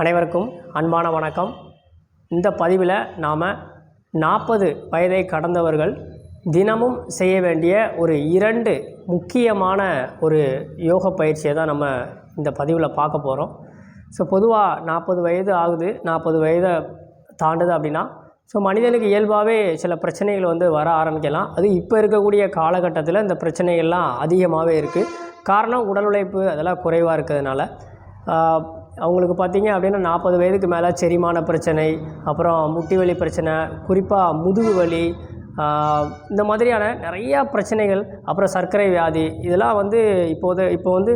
அனைவருக்கும் அன்பான வணக்கம். இந்த பதிவில் நாம் நாற்பது வயதை கடந்தவர்கள் தினமும் செய்ய வேண்டிய ஒரு இரண்டு முக்கியமான ஒரு யோக பயிற்சியை தான் நம்ம இந்த பதிவில் பார்க்க போகிறோம் ஸோ பொதுவாக நாற்பது வயது ஆகுது நாற்பது வயதை தாண்டுது அப்படின்னா ஸோ மனிதனுக்கு இயல்பாகவே சில பிரச்சனைகள் வந்து வர ஆரம்பிக்கலாம். அது இப்போ இருக்கக்கூடிய காலகட்டத்தில் இந்த பிரச்சனைகள்லாம் அதிகமாகவே இருக்குது காரணம் உடல் உழைப்பு அதெல்லாம் குறைவாக இருக்கிறதுனால அவங்களுக்கு பார்த்தீங்க அப்படின்னா நாற்பது வயதுக்கு மேலே செரிமான பிரச்சனை அப்புறம் முட்டி வலி பிரச்சனை குறிப்பாக முதுகு வலி இந்த மாதிரியான நிறையா பிரச்சனைகள் அப்புறம் சர்க்கரை வியாதி இதெல்லாம் வந்து இப்போது இப்போ வந்து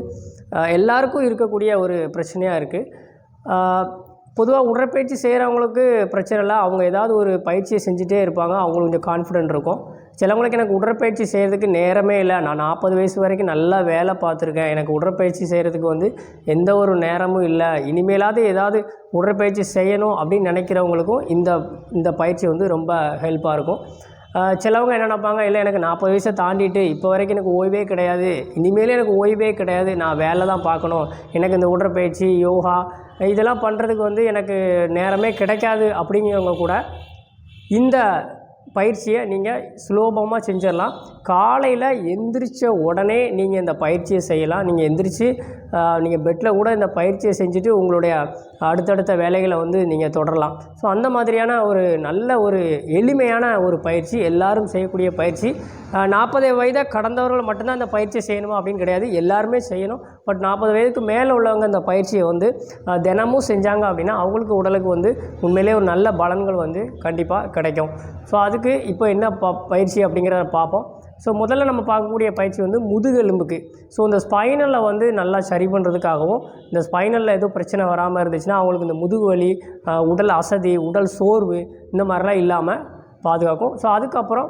எல்லாருக்கும் இருக்கக்கூடிய ஒரு பிரச்சனையாக இருக்குது பொதுவாக உடற்பயிற்சி செய்கிறவங்களுக்கு பிரச்சனை இல்லை. அவங்க ஏதாவது ஒரு பயிற்சியை செஞ்சுட்டே இருப்பாங்க. அவங்களுக்கு கொஞ்சம் கான்ஃபிடென்ட் இருக்கும். சிலவங்களுக்கு எனக்கு உடற்பயிற்சி செய்கிறதுக்கு நேரமே இல்லை. நான் நாற்பது வயசு வரைக்கும் நல்லா வேலை பார்த்துருக்கேன். எனக்கு உடற்பயிற்சி செய்கிறதுக்கு வந்து எந்த ஒரு நேரமும் இல்லை. இனிமேலாவது ஏதாவது உடற்பயிற்சி செய்யணும் அப்படின்னு நினைக்கிறவங்களுக்கும் இந்த இந்த பயிற்சி வந்து ரொம்ப ஹெல்ப்பாக இருக்கும். சிலவங்க என்ன நினைப்பாங்க இல்லை எனக்கு நாற்பது வயசை தாண்டிட்டு இப்போ வரைக்கும் எனக்கு ஓய்வே கிடையாது. இனிமேல் எனக்கு ஓய்வே கிடையாது. நான் வேலை தான் பார்க்கணும். எனக்கு இந்த உடற்பயிற்சி யோகா இதெல்லாம் பண்ணுறதுக்கு வந்து எனக்கு நேரமே கிடைக்காது. அப்படிங்கிறவங்க கூட இந்த பயிற்சியை நீங்கள் சுலோபமாக செஞ்சிடலாம். காலையில் எந்திரிச்ச உடனே நீங்கள் இந்த பயிற்சியை செய்யலாம். நீங்கள் எந்திரிச்சு நீங்கள் பெட்டில் கூட இந்த பயிற்சியை செஞ்சுட்டு உங்களுடைய அடுத்தடுத்த வேலைகளை வந்து நீங்கள் தொடரலாம். ஸோ அந்த மாதிரியான ஒரு நல்ல ஒரு எளிமையான ஒரு பயிற்சி எல்லாரும் செய்யக்கூடிய பயிற்சி. நாற்பது வயதை கடந்தவர்கள் மட்டும்தான் இந்த பயிற்சியை செய்யணுமா அப்படின்னு கிடையாது. எல்லாருமே செய்யணும். பட் நாற்பது வயதுக்கு மேலே உள்ளவங்க இந்த பயிற்சியை வந்து தினமும் செஞ்சாங்க அப்படின்னா அவங்களுக்கு உடலுக்கு வந்து உண்மையிலே ஒரு நல்ல பலன்கள் வந்து கண்டிப்பாக கிடைக்கும். ஸோ அதுக்கு இப்போ என்ன ப பயிற்சி அப்படிங்கிறத பார்ப்போம். ஸோ முதல்ல நம்ம பார்க்கக்கூடிய பயிற்சி வந்து முதுகெலும்புக்கு. ஸோ இந்த ஸ்பைனலில் வந்து நல்லா சரி பண்ணுறதுக்காகவும் இந்த ஸ்பைனலில் எதுவும் பிரச்சனை வராமல் இருந்துச்சுன்னா அவங்களுக்கு இந்த முதுகு வலி உடல் அசதி உடல் சோர்வு இந்த மாதிரிலாம் இல்லாமல் பாதுகாக்கும். ஸோ அதுக்கப்புறம்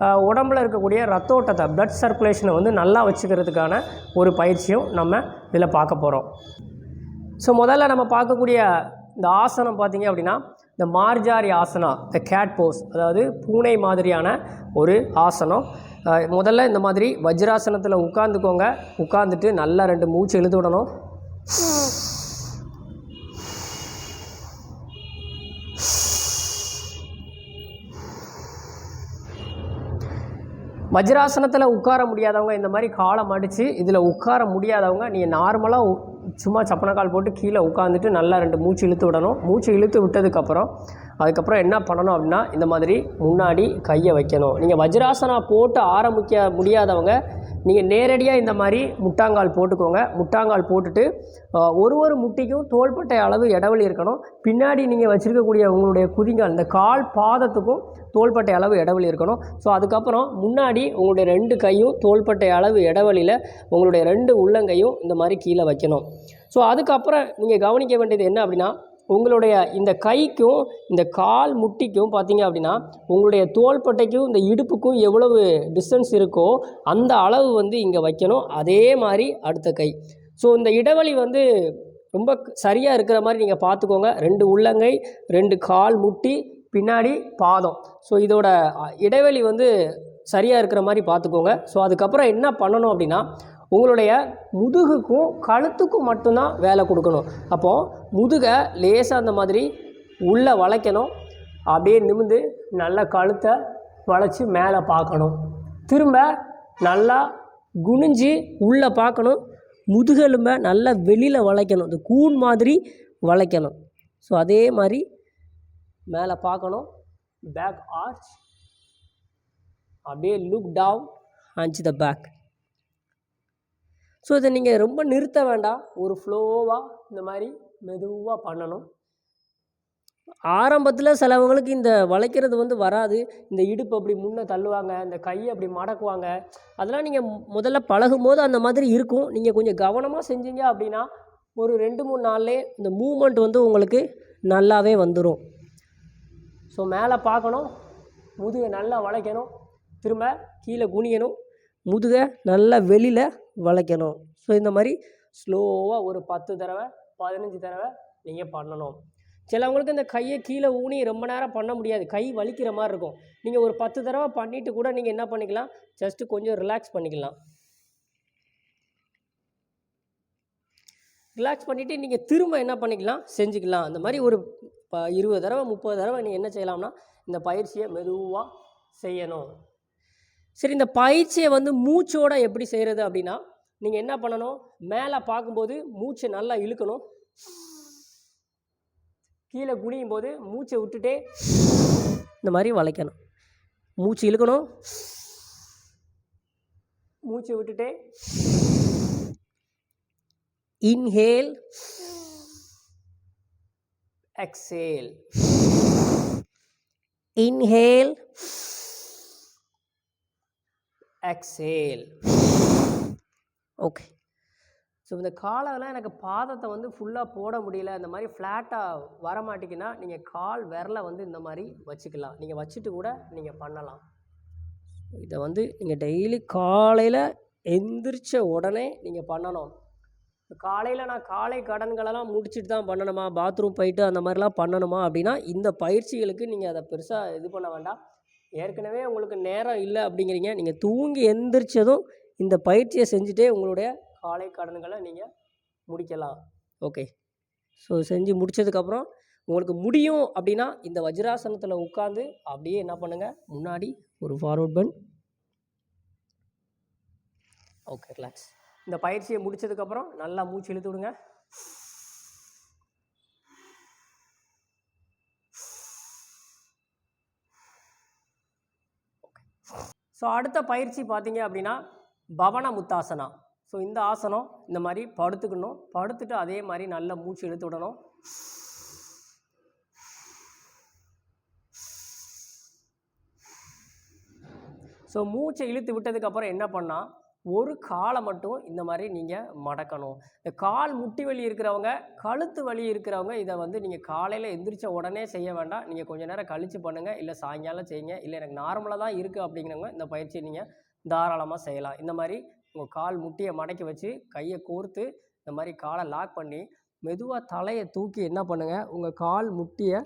உடம்பில் உடம்புல இருக்கக்கூடிய ரத்த ஓட்டத்தை பிளட் சர்க்குலேஷனை வந்து நல்லா வச்சுக்கிறதுக்கான ஒரு பயிற்சியும் நம்ம இதில் பார்க்க போகிறோம் ஸோ முதல்ல நம்ம பார்க்கக்கூடிய இந்த ஆசனம் பார்த்திங்க அப்படின்னா இந்த Marjari asana the cat pose அதாவது பூனை மாதிரியான ஒரு ஆசனம். முதல்ல இந்த மாதிரி வஜ்ராசனத்தில் உட்காந்துக்கோங்க உட்காந்துட்டு நல்லா ரெண்டு மூச்சு எழுத விடணும். வஜ்ராசனத்தில் உட்கார முடியாதவங்க இந்த மாதிரி காலை மடித்து இதில் உட்கார முடியாதவங்க நீங்கள் நார்மலாக சும்மா சப்பனக்கால் போட்டு கீழே உட்காந்துட்டு நல்லா ரெண்டு மூச்சு இழுத்து விடணும். மூச்சு இழுத்து விட்டதுக்கப்புறம் அதுக்கப்புறம் என்ன பண்ணணும் அப்படின்னா இந்த மாதிரி முன்னாடி கையை வைக்கணும். நீங்கள் வஜ்ராசனா போட்டு ஆரம்பிக்க முடியாதவங்க நீங்கள் நேரடியாக இந்த மாதிரி முட்டாங்கால் போட்டுக்கோங்க. முட்டாங்கால் போட்டுட்டு ஒரு ஒரு முட்டிக்கும் தோள்பட்டை அளவு இடைவெளி இருக்கணும். பின்னாடி நீங்கள் வச்சுருக்கக்கூடிய உங்களுடைய குதிங்கால் இந்த கால் பாதத்துக்கும் தோள்பட்டை அளவு இடைவெளி இருக்கணும். ஸோ அதுக்கப்புறம் முன்னாடி உங்களுடைய ரெண்டு கையும் தோள்பட்டை அளவு இடைவெளியில் உங்களுடைய ரெண்டு உள்ளங்கையும் இந்த மாதிரி கீழே வைக்கணும். ஸோ அதுக்கப்புறம் நீங்கள் கவனிக்க வேண்டியது என்ன அப்படின்னா உங்களுடைய இந்த கைக்கும் இந்த கால் முட்டிக்கும் பார்த்தீங்க அப்படின்னா உங்களுடைய தோள்பட்டைக்கும் இந்த இடுப்புக்கும் எவ்வளவு டிஸ்டன்ஸ் இருக்கோ அந்த அளவு வந்து இங்கே வைக்கணும். அதே மாதிரி அடுத்த கை. ஸோ இந்த இடைவெளி வந்து ரொம்ப சரியாக இருக்கிற மாதிரி நீங்கள் பார்த்துக்கோங்க. ரெண்டு உள்ளங்கை ரெண்டு கால் முட்டி பின்னாடி பாதம். ஸோ இதோட இடைவெளி வந்து சரியாக இருக்கிற மாதிரி பார்த்துக்கோங்க. ஸோ அதுக்கப்புறம் என்ன பண்ணணும் அப்படின்னா உங்களுடைய முதுகுக்கும் கழுத்துக்கும் மட்டும்தான் வேலை கொடுக்கணும். அப்போது முதுகை லேசாக அந்த மாதிரி உள்ளே வளைக்கணும். அப்படியே நிமிந்து நல்லா கழுத்தை வளைச்சி மேலே பார்க்கணும். திரும்ப நல்லா குனிஞ்சு உள்ளே பார்க்கணும். முதுகெலும்பை நல்லா வெளியில் வளைக்கணும். இந்த கூன் மாதிரி வளைக்கணும். ஸோ அதே மாதிரி மேலே பார்க்கணும். பேக் ஆர்ச் அப்படியே லுக் டவுன் அஞ்சு த பேக் ஸோ இதை நீங்கள் ரொம்ப நிறுத்த வேண்டாம். ஒரு ஃப்ளோவாக இந்த மாதிரி மெதுவாக பண்ணணும். ஆரம்பத்தில் சிலவங்களுக்கு இந்த வளைக்கிறது வந்து வராது. இந்த இடுப்பு அப்படி முன்னே தள்ளுவாங்க இந்த கையை அப்படி மடக்குவாங்க. அதெல்லாம் நீங்கள் முதல்ல பழகும் போது அந்த மாதிரி இருக்கும். நீங்கள் கொஞ்சம் கவனமாக செஞ்சீங்க அப்படின்னா ஒரு ரெண்டு மூணு நாள்லே இந்த மூமெண்ட் வந்து உங்களுக்கு நல்லாவே வந்துடும் ஸோ மேலே பார்க்கணும். முதுகை நல்லா வளைக்கணும். திரும்ப கீழே குனியணும். முதுகை நல்லா வெளியில் வளைக்கணும். ஸோ இந்த மாதிரி ஸ்லோவாக ஒரு பத்து தடவை பதினஞ்சு தடவை நீங்கள் பண்ணணும். சிலவங்களுக்கு இந்த கையை கீழே ஊனி ரொம்ப நேரம் பண்ண முடியாது. கை வலிக்கிற மாதிரி இருக்கும். நீங்கள் ஒரு பத்து தடவை பண்ணிவிட்டு கூட நீங்கள் என்ன பண்ணிக்கலாம்? ஜஸ்ட்டு கொஞ்சம் ரிலாக்ஸ் பண்ணிக்கலாம். ரிலாக்ஸ் பண்ணிவிட்டு நீங்கள் திரும்ப என்ன பண்ணிக்கலாம்? செஞ்சுக்கலாம். அந்த மாதிரி ஒரு ப இருபது தடவை முப்பது தடவை நீங்கள் என்ன செய்யலாம்னா இந்த பயிற்சியை மெதுவாக செய்யணும். சரி இந்த பயிற்சியை வந்து மூச்சோட எப்படி செய்கிறது அப்படின்னா நீங்கள் என்ன பண்ணணும்? மேலே பார்க்கும்போது மூச்சை நல்லா இழுக்கணும். கீழே குனியும் போது மூச்சை விட்டுட்டே இந்த மாதிரி வளைக்கணும். மூச்சு இழுக்கணும். மூச்சை விட்டுட்டே inhale exhale inhale exhale okay so இந்த காலெல்லாம் எனக்கு பாதத்தை வந்து ஃபுல்லாக போட முடியல. இந்த மாதிரி ஃப்ளாட்டாக வர மாட்டேங்குன்னா நீங்கள் கால் விரலை வந்து இந்த மாதிரி வச்சுக்கலாம். நீங்கள் வச்சுட்டு கூட நீங்கள் பண்ணலாம். இதை வந்து நீங்கள் டெய்லி காலையில் எந்திரிச்ச உடனே நீங்கள் பண்ணணும். காலையில் நான் காலை கடன்களெல்லாம் முடிச்சுட்டு தான் பண்ணணுமா? பாத்ரூம் போயிட்டு அந்த மாதிரிலாம் பண்ணணுமா? அப்படின்னா இந்த பயிற்சிகளுக்கு நீங்கள் அதை பெருசாக இது பண்ண வேண்டாம். ஏற்கனவே உங்களுக்கு நேரம் இல்லை அப்படிங்கிறீங்க. நீங்கள் தூங்கி எந்திரிச்சதும் இந்த பயிற்சியை செஞ்சுட்டே உங்களுடைய காலை கடன்களை நீங்கள் முடிக்கலாம். ஓகே. ஸோ செஞ்சு முடிச்சதுக்கப்புறம் உங்களுக்கு முடியும் அப்படின்னா இந்த வஜ்ராசனத்தில் உட்காந்து அப்படியே என்ன பண்ணுங்கள் முன்னாடி ஒரு ஃபார்வர்ட் பன் ஓகே ரிலாக்ஸ் இந்த பயிற்சியை முடிச்சதுக்கப்புறம் நல்லா மூச்சு இழுத்து விடுங்க. ஸோ அடுத்த பயிற்சி பார்த்தீங்க அப்படின்னா பவன முத்தாசனா. ஸோ இந்த ஆசனம் இந்த மாதிரி படுத்துக்கணும். படுத்துட்டு அதே மாதிரி நல்ல மூச்சு இழுத்து விடணும். ஸோ மூச்சை இழுத்து விட்டதுக்கப்புறம் என்ன பண்ணால் ஒரு காலை மட்டும் இந்த மாதிரி நீங்கள் மடக்கணும். இந்த கால் முட்டி வலி இருக்கிறவங்க கழுத்து வலி இருக்கிறவங்க இதை வந்து நீங்கள் காலையில் எந்திரிச்ச உடனே செய்ய வேண்டாம். நீங்கள் கொஞ்ச நேரம் கழித்து பண்ணுங்கள் இல்லை சாயங்காலம் செய்யுங்க. இல்லை எனக்கு நார்மலாக தான் இருக்குது அப்படிங்கிறவங்க இந்த பயிற்சியை நீங்கள் தாராளமாக செய்யலாம். இந்த மாதிரி உங்கள் கால் முட்டியை மடக்கி வச்சு கையை கோர்த்து இந்த மாதிரி காலை லாக் பண்ணி மெதுவாக தலையை தூக்கி என்ன பண்ணுங்கள் உங்கள் கால் முட்டியை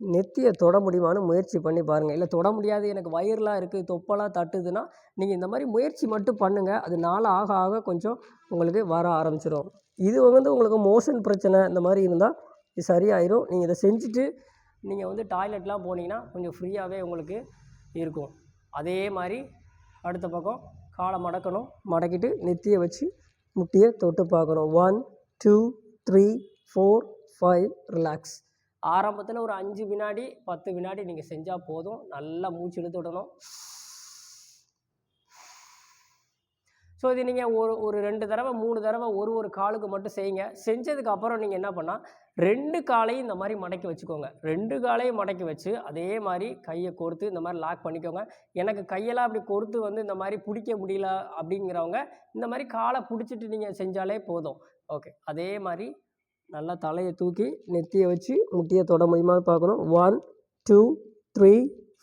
நெத்தியை தொட முடியுமான்னு முயற்சி பண்ணி பாருங்கள் இல்லை தொட முடியாது எனக்கு வயிறுலாம் இருக்குது தொப்பெல்லாம் தட்டுதுன்னா நீங்கள் இந்த மாதிரி முயற்சி மட்டும் பண்ணுங்கள் அது நாள் ஆக ஆக கொஞ்சம் உங்களுக்கு வர ஆரம்பிச்சிடும் இது வந்து உங்களுக்கு மோஷன் பிரச்சனை இந்த மாதிரி இருந்தால் இது சரியாயிரும். நீங்கள் இதை செஞ்சுட்டு நீங்கள் வந்து டாய்லெட்லாம் போனீங்கன்னா கொஞ்சம் ஃப்ரீயாகவே உங்களுக்கு இருக்கும். அதே மாதிரி அடுத்த பக்கம் காலை மடக்கணும். மடக்கிட்டு நெத்தியை வச்சு முட்டியை தொட்டு பார்க்கணும். One two three four five relax ஆரம்பத்தில் ஒரு அஞ்சு வினாடி பத்து வினாடி நீங்கள் செஞ்சால் போதும். நல்லா மூச்சு இழுத்து விடணும். ஸோ இது நீங்கள் ஒரு ஒரு ரெண்டு தடவை மூணு தடவை ஒரு ஒரு காலுக்கு மட்டும் செய்யுங்க. செஞ்சதுக்கு அப்புறம் நீங்கள் என்ன பண்ணால் ரெண்டு காலையும் இந்த மாதிரி மடக்கி வச்சுக்கோங்க. ரெண்டு காலையும் மடக்கி வச்சு அதே மாதிரி கையை கொடுத்து இந்த மாதிரி லாக் பண்ணிக்கோங்க. எனக்கு கையெல்லாம் அப்படி கொடுத்து வந்து இந்த மாதிரி பிடிக்க முடியல அப்படிங்கிறவங்க இந்த மாதிரி காலை பிடிச்சிட்டு நீங்கள் செஞ்சாலே போதும். ஓகே அதே மாதிரி நல்லா தலையை தூக்கி நெத்தியை வச்சு முட்டியை தொட முடியுமா பார்க்கணும். One two three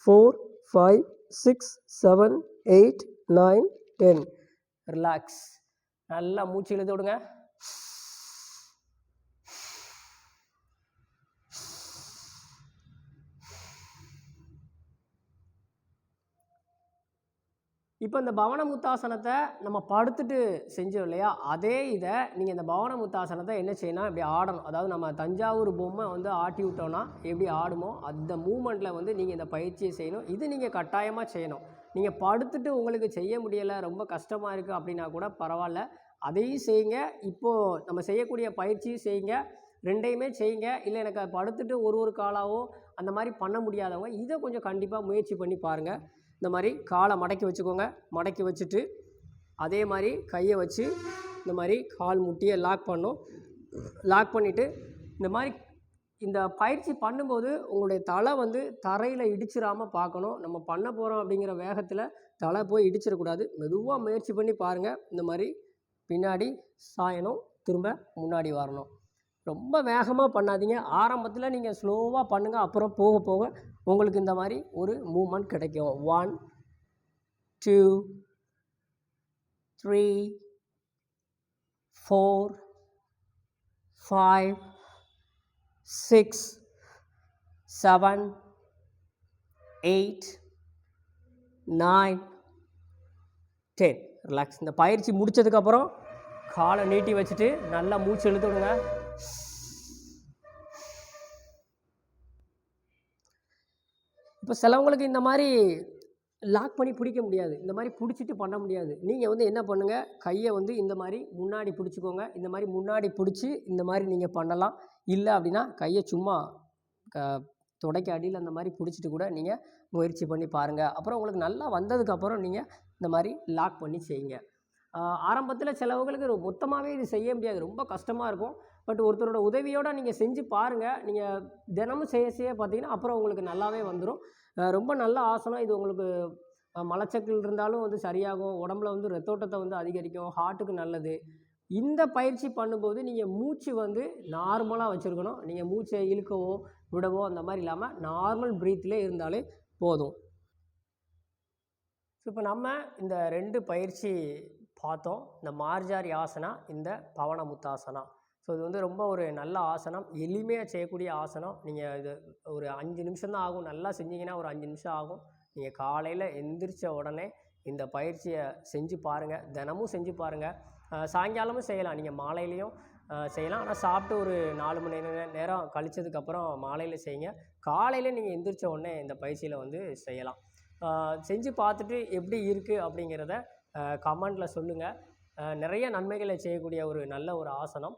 four five six seven eight nine ten relax நல்லா மூச்சு இழுத்து விடுங்க. இப்போ இந்த பவன முத்தாசனத்தை நம்ம படுத்துட்டு செஞ்சோம் இல்லையா? அதே இதை நீங்கள் இந்த பவன முத்தாசனத்தை என்ன செய்யணும்? இப்படி ஆடணும். அதாவது நம்ம தஞ்சாவூர் பொம்மை வந்து ஆட்டி விட்டோன்னா எப்படி ஆடுமோ அந்த மூமெண்ட்டில் வந்து நீங்கள் இந்த பயிற்சியை செய்யணும். இது நீங்கள் கட்டாயமாக செய்யணும். நீங்கள் படுத்துட்டு உங்களுக்கு செய்ய முடியலை ரொம்ப கஷ்டமாக இருக்குது அப்படின்னா கூட பரவாயில்ல. அதையும் செய்யுங்க. இப்போது நம்ம செய்யக்கூடிய பயிற்சியும் செய்யுங்க. ரெண்டையுமே செய்யுங்க. இல்லை எனக்கு படுத்துட்டு ஒரு ஒரு காலாவோ அந்த மாதிரி பண்ண முடியாதவங்க இதை கொஞ்சம் கண்டிப்பாக முயற்சி பண்ணி பாருங்கள் இந்த மாதிரி காலை மடக்கி வச்சுக்கோங்க. மடக்கி வச்சுட்டு அதே மாதிரி கையை வச்சு இந்த மாதிரி கால் முட்டியை லாக் பண்ணும். லாக் பண்ணிவிட்டு இந்த மாதிரி இந்த பயிற்சி பண்ணும்போது உங்களுடைய தலை வந்து தரையில் இடிச்சிடாமல் பார்க்கணும். நம்ம பண்ண போகிறோம் அப்படிங்கிற வேகத்தில் தலை போய் இடிச்சிடக்கூடாது. மெதுவாக முயற்சி பண்ணி பாருங்கள் இந்த மாதிரி பின்னாடி சாயணும். திரும்ப முன்னாடி வரணும். ரொம்ப வேகமாக பண்ணாதீங்க. ஆரம்பத்தில் நீங்கள் ஸ்லோவாக பண்ணுங்கள் அப்புறம் போக போக உங்களுக்கு இந்த மாதிரி ஒரு மூமெண்ட் கிடைக்கும். One two three four five six seven eight nine ten relax இந்த பயிற்சி முடித்ததுக்கப்புறம் காலை நீட்டி வச்சுட்டு நல்லா மூச்சு இழுத்து இப்போ சிலவங்களுக்கு இந்த மாதிரி லாக் பண்ணி பிடிக்க முடியாது. இந்த மாதிரி பிடிச்சிட்டு பண்ண முடியாது. நீங்கள் வந்து என்ன பண்ணுங்கள் கையை வந்து இந்த மாதிரி முன்னாடி பிடிச்சிக்கோங்க. இந்த மாதிரி முன்னாடி பிடிச்சி இந்த மாதிரி நீங்கள் பண்ணலாம். இல்லை அப்படின்னா கையை சும்மா க தொடைக்க அடியில் அந்த மாதிரி பிடிச்சிட்டு கூட நீங்கள் முயற்சி பண்ணி பாருங்கள் அப்புறம் உங்களுக்கு நல்லா வந்ததுக்கப்புறம் நீங்கள் இந்த மாதிரி லாக் பண்ணி செய்யுங்க. ஆரம்பத்தில் சிலவங்களுக்கு மொத்தமாகவே இது செய்ய முடியாது. ரொம்ப கஷ்டமாக இருக்கும். பட் ஒருத்தரோட உதவியோடு நீங்கள் செஞ்சு பாருங்கள் நீங்கள் தினமும் செய்ய செய்ய பார்த்தீங்கன்னா அப்புறம் உங்களுக்கு நல்லாவே வந்துடும் ரொம்ப நல்ல ஆசனம். இது உங்களுக்கு மலச்சக்கல் இருந்தாலும் வந்து சரியாகும். உடம்புல வந்து ரத்தோட்டத்தை வந்து அதிகரிக்கும். ஹார்ட்டுக்கு நல்லது. இந்த பயிற்சி பண்ணும்போது நீங்கள் மூச்சு வந்து நார்மலாக வச்சுருக்கணும். நீங்கள் மூச்சை இழுக்கவோ விடவோ அந்த மாதிரி இல்லாமல் நார்மல் ப்ரீத்லேயே இருந்தாலே போதும். ஸோ இப்போ நம்ம இந்த ரெண்டு பயிற்சி பார்த்தோம். இந்த மார்ஜாரி ஆசனா இந்த பவன முத்தாசனா ஸோ இது வந்து ரொம்ப ஒரு நல்ல ஆசனம். எளிமையாக செய்யக்கூடிய ஆசனம். நீங்கள் இது ஒரு அஞ்சு நிமிஷம் தான் ஆகும். நல்லா செஞ்சீங்கன்னா ஒரு அஞ்சு நிமிஷம் ஆகும். நீங்கள் காலையில் எந்திரிச்ச உடனே இந்த பயிற்சியை செஞ்சு பாருங்கள் தினமும் செஞ்சு பாருங்கள் சாயங்காலமும் செய்யலாம். நீங்கள் மாலையிலையும் செய்யலாம். ஆனால் சாப்பிட்டு ஒரு நாலு மணி நேரம் நேரம் கழிச்சதுக்கப்புறம் மாலையில் செய்யுங்க. காலையில் நீங்கள் எந்திரிச்ச உடனே இந்த பயிற்சியில் வந்து செய்யலாம். செஞ்சு பார்த்துட்டு எப்படி இருக்குது அப்படிங்கிறத கமெண்டில் சொல்லுங்கள் நிறைய நன்மைகளை செய்யக்கூடிய ஒரு நல்ல ஒரு ஆசனம்.